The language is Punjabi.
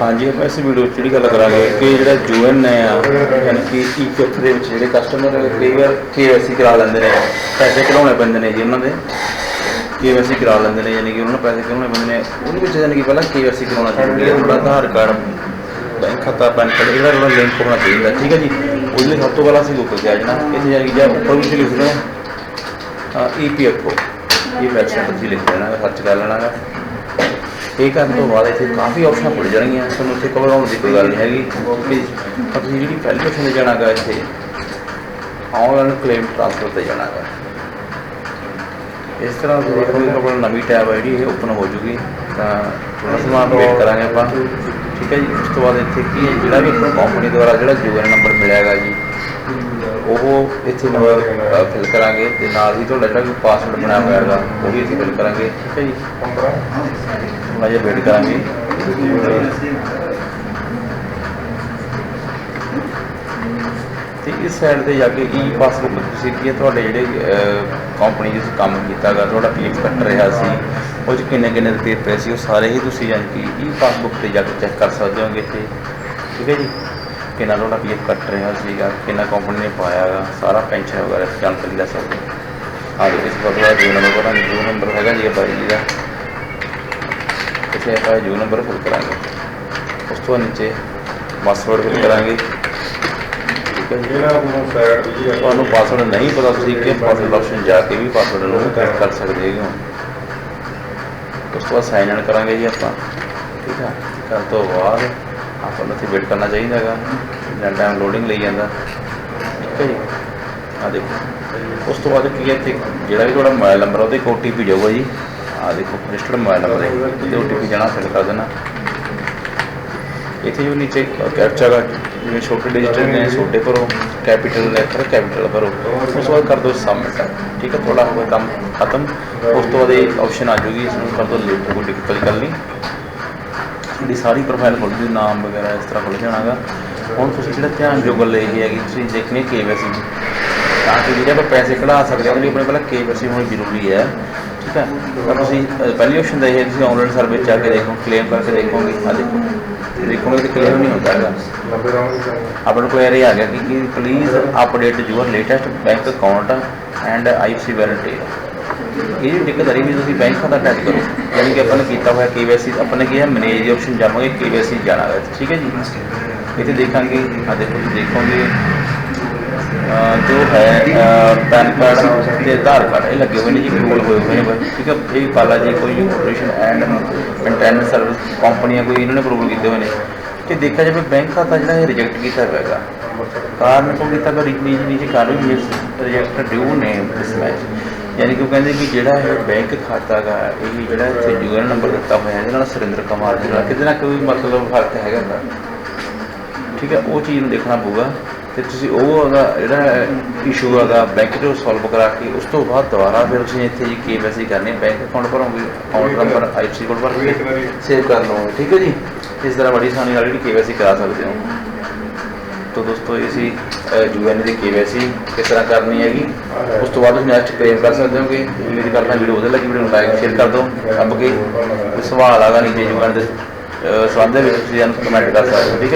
ਹਾਂਜੀ, ਆਪਾਂ ਇਸ ਵੀਡੀਓ 'ਚ ਜਿਹੜੀ ਗੱਲ ਕਰਾਂਗੇ ਕਿ ਜਿਹੜਾ ਜੂਐਨ ਹੈ ਆ, ਯਾਨੀ ਕਿ ਈ ਕਿਫਟ ਦੇ ਵਿੱਚ ਜਿਹੜੇ ਕਸਟਮਰ ਕਈ ਵਾਰ ਕੇਐਸਸੀ ਕਰਾ ਲੈਂਦੇ ਨੇ, ਪੈਸੇ ਕਢਾਉਣੇ ਪੈਂਦੇ ਨੇ ਜੀ ਉਹਨਾਂ ਦੇ। ਕੇਐਸਸੀ ਕਰਾ ਲੈਂਦੇ ਨੇ, ਯਾਨੀ ਕਿ ਉਹਨਾਂ ਨੂੰ ਪੈਸੇ ਕਢਾਉਣੇ ਪੈਂਦੇ ਨੇ। ਉਹਦੇ ਵਿੱਚ ਯਾਨੀ ਕਿ ਪਹਿਲਾਂ ਕੇਐਸਸੀ ਕਰਾਉਣਾ ਜ਼ਰੂਰੀ ਹੈ ਤੁਹਾਡਾ ਆਧਾਰ ਕਾਰਡ ਬੈਂਕ ਖਾਤਾ, ਪੈਨ ਕਾਰਡ ਇਹਦਾ ਜਿਹੜਾ ਲਿੰਕ ਹੋਣਾ ਚਾਹੀਦਾ, ਠੀਕ ਹੈ ਜੀ? ਉਹਦੇ ਲਈ ਸਭ ਤੋਂ ਪਹਿਲਾਂ ਅਸੀਂ ਗੂਗਲ ਤੇ ਆ ਜਾਣਾ। ਇੱਥੇ ਯਾਨੀ ਕਿ ਜਾਂ ਉੱਪਰ ਵਿੱਚ ਲਿਖਦੇ ਹਾਂ। ਈਪੀਐਫਓ ਇਹ ਵੈਬਸਾਈਟ ਤੁਸੀਂ ਲਿਖ ਦੇਣਾ ਸਰਚ ਕਰ ਲੈਣਾ ਹੈ ਇਹ ਕਰਨ ਤੋਂ ਬਾਅਦ ਇੱਥੇ ਕਾਫੀ ਆਪਸ਼ਨਾਂ ਖੁੱਲ ਜਾਣਗੀਆਂ। ਤੁਹਾਨੂੰ ਇੱਥੇ ਘਬਰਾਉਣ ਦੀ ਕੋਈ ਗੱਲ ਨਹੀਂ ਹੈਗੀ। ਕਿ ਤੁਸੀਂ ਜਿਹੜੀ ਪਹਿਲੀ ਆਪਸ਼ਨ ਤੇ ਜਾਣਾਗਾ ਇੱਥੇ ਆਨਲਾਈਨ ਕਲੇਮ ਟ੍ਰਾਂਸਫਰ ਤੇ ਜਾਣਾਗਾ। ਇਸ ਤਰ੍ਹਾਂ ਤੁਸੀਂ ਦੇਖੋਗੇ ਆਪਣਾ ਨਵੀਂ ਟੈਬ ਹੈ ਜਿਹੜੀ, ਇਹ ਓਪਨ ਹੋ ਜੂਗੀ, ਤਾਂ ਥੋੜਾ ਸਮਾਂ ਵੇਟ ਕਰਾਂਗੇ ਆਪਾਂ। ਠੀਕ ਹੈ ਜੀ? ਉਸ ਤੋਂ ਬਾਅਦ ਇੱਥੇ ਕੀ ਹੈ? ਜਿਹੜਾ ਵੀ ਆਪਾਂ ਕੰਪਨੀ ਦੁਆਰਾ ਜਿਹੜਾ ਯੂਆਰ ਨੰਬਰ ਮਿਲਿਆ ਹੈਗਾ ਜੀ ਉਹ ਇੱਥੇ ਨੰਬਰ ਫਿਲ ਕਰਾਂਗੇ ਤੇ ਨਾਲ ਹੀ ਤੁਹਾਡਾ ਜਿਹੜਾ ਪਾਸਵਰਡ ਬਣਾਇਆ ਹੋਇਆ ਹੈਗਾ ਉਹ ਵੀ ਇੱਥੇ ਫਿਲ ਕਰਾਂਗੇ। ਠੀਕ ਹੈ ਜੀ। ਥੋੜਾ ਜਿਹਾ ਵੇਟ ਕਰਾਂਗੇ। ਤੇ ਇਸ ਸਾਈਡ ਤੇ ਜਾ ਕੇ ਈ ਪਾਸਬੁੱਕ ਤੁਸੀਂ ਕੀ ਤੁਹਾਡੇ ਜਿਹੜੇ ਕੰਪਨੀ ਜਿਸ ਕੰਮ ਕੀਤਾਗਾ ਤੁਹਾਡਾ ਪੀਐਫ ਕੱਟ ਰਿਹਾ ਸੀ? ਉਹ 'ਚ ਕਿੰਨੇ ਕਿੰਨੇ ਰੁਪਏ ਪਏ ਸੀ ਉਹ ਸਾਰੇ ਹੀ ਤੁਸੀਂ ਜਾਨ ਕਿ ਈ ਪਾਸਬੁੱਕ ਤੇ ਜਾ ਕੇ ਚੈੱਕ ਕਰ ਸਕਦੇ ਹੋਗੇ ਇੱਥੇ। ਠੀਕ ਹੈ ਜੀ? ਕਿੰਨਾ ਤੁਹਾਡਾ ਪੀਐਫ ਕੱਟ ਰਿਹਾ ਸੀਗਾ ਕਿੰਨਾ ਕੰਪਨੀ ਨੇ ਪਾਇਆਗਾ ਸਾਰਾ ਪੈਨਸ਼ਨ ਵਗੈਰਾ ਦੀ ਜਾਣਕਾਰੀ ਲੈ ਸਕਦੇ ਹੋ। ਆ ਦੇਖੋ ਇਸ ਫੋਟੋ ਦਾ ਜੋ ਨੰਬਰ ਭਰਾਂਗੇ ਜੋ ਨੰਬਰ ਹੈਗਾ ਜੀ ਬਾਈ ਜੀ ਦਾ। ਇੱਥੇ ਆਪਾਂ ਜੋ ਨੰਬਰ ਫਿਲ ਕਰਾਂਗੇ। ਉਸ ਤੋਂ ਨੀਚੇ ਪਾਸਵਰਡ ਫਿਲ ਕਰਾਂਗੇ। ਹੈ ਤੁਹਾਨੂੰ ਪਾਸਵਰਡ ਨਹੀਂ ਪਤਾ ਤੁਸੀਂ ਕਿ ਪਾਸਵਰਡ ਆਪਸ਼ਨ ਜਾ ਕੇ ਵੀ ਪਾਸਵਰਡ ਨੂੰ ਟੈਸਟ ਕਰ ਸਕਦੇ ਹੋ। ਉਸ ਤੋਂ ਬਾਅਦ ਸਾਈਨ ਇਨ ਕਰਾਂਗੇ ਜੀ ਆਪਾਂ। ਠੀਕ ਆ? ਕਰਨ ਤੋਂ ਬਾਅਦ ਆਪਾਂ ਨੂੰ ਇੱਥੇ ਵੇਟ ਕਰਨਾ ਚਾਹੀਦਾ ਹੈਗਾ। ਜਾਂ ਟਾਈਮ ਲੋਡਿੰਗ ਲਈ ਜਾਂਦਾ। ਠੀਕ ਹੈ ਜੀ? ਆ ਦੇਖੋ। ਉਸ ਤੋਂ ਬਾਅਦ ਕੀ ਹੈ ਇੱਥੇ? ਜਿਹੜਾ ਵੀ ਤੁਹਾਡਾ ਮੋਬਾਈਲ ਨੰਬਰ ਉਹਦੇ ਇੱਕ OTP ਜਾਊਗਾ ਜੀ। ਆ ਦੇਖੋ ਰਜਿਸਟਰਡ ਮੋਬਾਈਲ ਨੰਬਰ ਹੈ। ਉਹਦੇ OTP ਜਾਣਾ ਫਿਲ ਕਰ ਦੇਣਾ। ਇੱਥੇ ਜੋ ਨੀਚੇ ਕੈਪਚਾ ਦਾ ਜਿਵੇਂ ਛੋਟੇ ਡਿਜੀਟਲ ਨੇ, ਛੋਟੇ ਭਰੋ ਕੈਪੀਟਲ ਲੈਟਰ ਕੈਪੀਟਲ ਭਰੋ ਉਸ ਤੋਂ ਬਾਅਦ ਕਰ ਦਿਓ ਸਬਮਿਟ ਠੀਕ ਹੈ ਤੁਹਾਡਾ ਹੋਵੇ ਕੰਮ ਖਤਮ। ਉਸ ਤੋਂ ਬਾਅਦ ਇਹ ਆਪਸ਼ਨ ਆ ਜੂਗੀ ਇਸ ਨੂੰ ਕਰ ਦਿਓ ਲਿਖ ਕੋਈ ਦਿੱਕਤ ਗੱਲ ਨਹੀਂ। ਤੁਹਾਡੀ ਸਾਰੀ ਪ੍ਰੋਫਾਈਲ ਖੁੱਲ ਜੂ, ਨਾਮ ਵਗੈਰਾ ਇਸ ਤਰ੍ਹਾਂ ਖੁੱਲ ਜਾਣਾਗਾ। ਹੁਣ ਤੁਸੀਂ ਜਿਹੜਾ ਧਿਆਨ ਜੋ ਗੱਲ ਇਹ ਹੈ ਕਿ ਤੁਸੀਂ ਦੇਖਣੀ ਕੇਵਾਈਸੀ ਤਾਂ ਕਿ ਜਿਹੜੇ ਆਪਾਂ ਪੈਸੇ ਕਢਾ ਸਕਦੇ ਹਾਂ, ਉਹਦੇ ਲਈ ਆਪਣੇ ਪਹਿਲਾਂ ਕੇਵਾਈਸੀ ਹੋਣੀ ਜ਼ਰੂਰੀ ਹੈ। ਠੀਕ ਹੈ ਤਾਂ ਤੁਸੀਂ ਪਹਿਲੀ ਆਪਸ਼ਨ ਦਾ ਇਹ ਹੈ, ਤੁਸੀਂ ਆਨਲਾਈਨ ਸਰਵਿਸ ਜਾ ਕੇ ਦੇਖੋ ਕਲੇਮ ਕਰਕੇ ਦੇਖੋਗੇ, ਆ ਦੇਖੋ। ਦੇਖੋਗੇ ਕਿ ਕਲੇਮ ਨਹੀਂ ਹੁੰਦਾ ਹੈਗਾ। ਆਪਾਂ ਨੂੰ ਕੋਈ ਆ ਗਿਆ ਕਿ please update your latest bank account and IFC validity ਇਹ ਜਿਹੜੀ ਦਿੱਕਤ ਆ ਰਹੀ ਵੀ ਤੁਸੀਂ ਬੈਂਕ ਖਾਤਾ ਅਟੈਚ ਕਰੋ। ਯਾਨੀ ਕਿ ਆਪਾਂ ਨੇ ਕੀਤਾ ਹੋਇਆ ਕੇਵਾਈਸੀ ਆਪਾਂ ਨੇ ਕੀ ਹੈ ਮੈਨੇਜ ਦੀ ਆਪਸ਼ਨ ਜਾਵਾਂਗੇ ਕੇਵਾਈਸੀ ਜਾਣਾ ਹੈ। ਠੀਕ ਹੈ ਜੀ? ਇੱਥੇ ਦੇਖਾਂਗੇ, ਆ ਦੇਖੋ ਦੇਖੋਗੇ। ਜੋ ਹੈ ਪੈਨ ਕਾਰਡ ਤੇ ਆਧਾਰ ਕਾਰਡ ਇਹ ਲੱਗੇ ਹੋਏ ਨੇ ਜੀ ਕੋਲ ਹੋਏ ਹੋਏ ਨੇ ਠੀਕ ਹੈ, ਇਹ ਪਾਲਾ ਜੀ ਕੋਈ ਕਾਰਪੋਰੇਸ਼ਨ ਐਂਡ ਮੇਨਟੇਨੈਂਸ ਸਰਵਿਸ ਕੰਪਨੀਆਂ ਕੋਈ ਇਹਨਾਂ ਨੇ ਅਪਰੂਵਲ ਕੀਤੇ ਹੋਏ ਨੇ। ਤੇ ਦੇਖਿਆ ਜਾਵੇ ਬੈਂਕ ਖਾਤਾ ਜਿਹੜਾ ਇਹ ਰਿਜੈਕਟ ਕੀਤਾ ਹੋਇਆ ਹੈਗਾ। ਕਾਰਨ ਕੋ ਕੀਤਾ ਪਰ ਨੀਚੇ ਨੀਚੇ ਕਾਰਨ ਵੀ ਰਿਜੈਕਟ ਡਿਊ ਨੇਮ ਮਿਸਮੈਚ ਯਾਨੀ ਕਿ ਉਹ ਕਹਿੰਦੇ ਵੀ ਜਿਹੜਾ ਇਹ ਬੈਂਕ ਖਾਤਾ ਗਾ ਇਹ ਜਿਹੜਾ ਇੱਥੇ ਯੂਐਨ ਨੰਬਰ ਦਿੱਤਾ ਹੋਇਆ ਹੈ ਇਹਦੇ ਨਾਲ ਸੁਰਿੰਦਰ ਕੁਮਾਰ ਜੀ ਨਾਲ ਕਿਤੇ ਨਾ ਕੋਈ ਮਤਲਬ ਫ਼ਰਕ ਹੈਗਾ ਇਹਦਾ। ਠੀਕ ਹੈ, ਉਹ ਚੀਜ਼ ਨੂੰ ਦੇਖਣਾ ਪਊਗਾ। ਤੇ ਤੁਸੀਂ ਉਹ ਉਹਦਾ ਜਿਹੜਾ ਇਸ਼ੂ ਹੈਗਾ ਬੈਂਕ ਤੋਂ ਸੋਲਵ ਕਰਾ ਕੇ ਉਸ ਤੋਂ ਬਾਅਦ ਦੁਬਾਰਾ ਫਿਰ ਤੁਸੀਂ ਇੱਥੇ ਜੀ ਕੇਵਾਈਸੀ ਕਰਨੀ ਬੈਂਕ ਅਕਾਊਂਟ ਭਰੋਗੇ ਅਕਾਊਂਟ ਨੰਬਰ ਆਈਐਫਸੀ ਕੋਡ ਭਰ ਕੇ ਸੇਵ ਕਰ। ਲਓਗੇ ਠੀਕ ਹੈ ਜੀ? ਇਸ ਤਰ੍ਹਾਂ ਬੜੀ ਆਸਾਨੀ ਨਾਲ ਜਿਹੜੀ ਕੇਵਾਈਸੀ ਕਰਾ ਸਕਦੇ ਹੋ। ਤੋ ਦੋਸਤੋ ਇਹ ਸੀ ਯੂਐਨ ਦੀ ਕੇਵਾਈਸੀ ਕਿਸ ਤਰ੍ਹਾਂ ਕਰਨੀ ਹੈਗੀ। ਉਸ ਤੋਂ ਬਾਅਦ ਤੁਸੀਂ ਨੈਕਸਟ ਕਲੇਮ ਕਰ ਸਕਦੇ ਹੋ ਕਿ ਮੇਰੀ ਕਰਨਾ ਵੀਡੀਓ ਉਹਦੇ ਲੱਗੀ ਵੀਡੀਓ ਨੂੰ ਲਾਈਕ ਸ਼ੇਅਰ ਕਰ ਦਿਓ ਅੱਬ ਕੇ। ਕੋਈ ਸਵਾਲ ਆਗਾ ਨੀਚੇ ਯੂਐਨ ਦੇ ਸੰਬੰਧ ਦੇ ਵਿੱਚ ਤੁਸੀਂ ਕਮੈਂਟ ਕਰ ਸਕਦੇ ਹੋ ਠੀਕ ਹੈ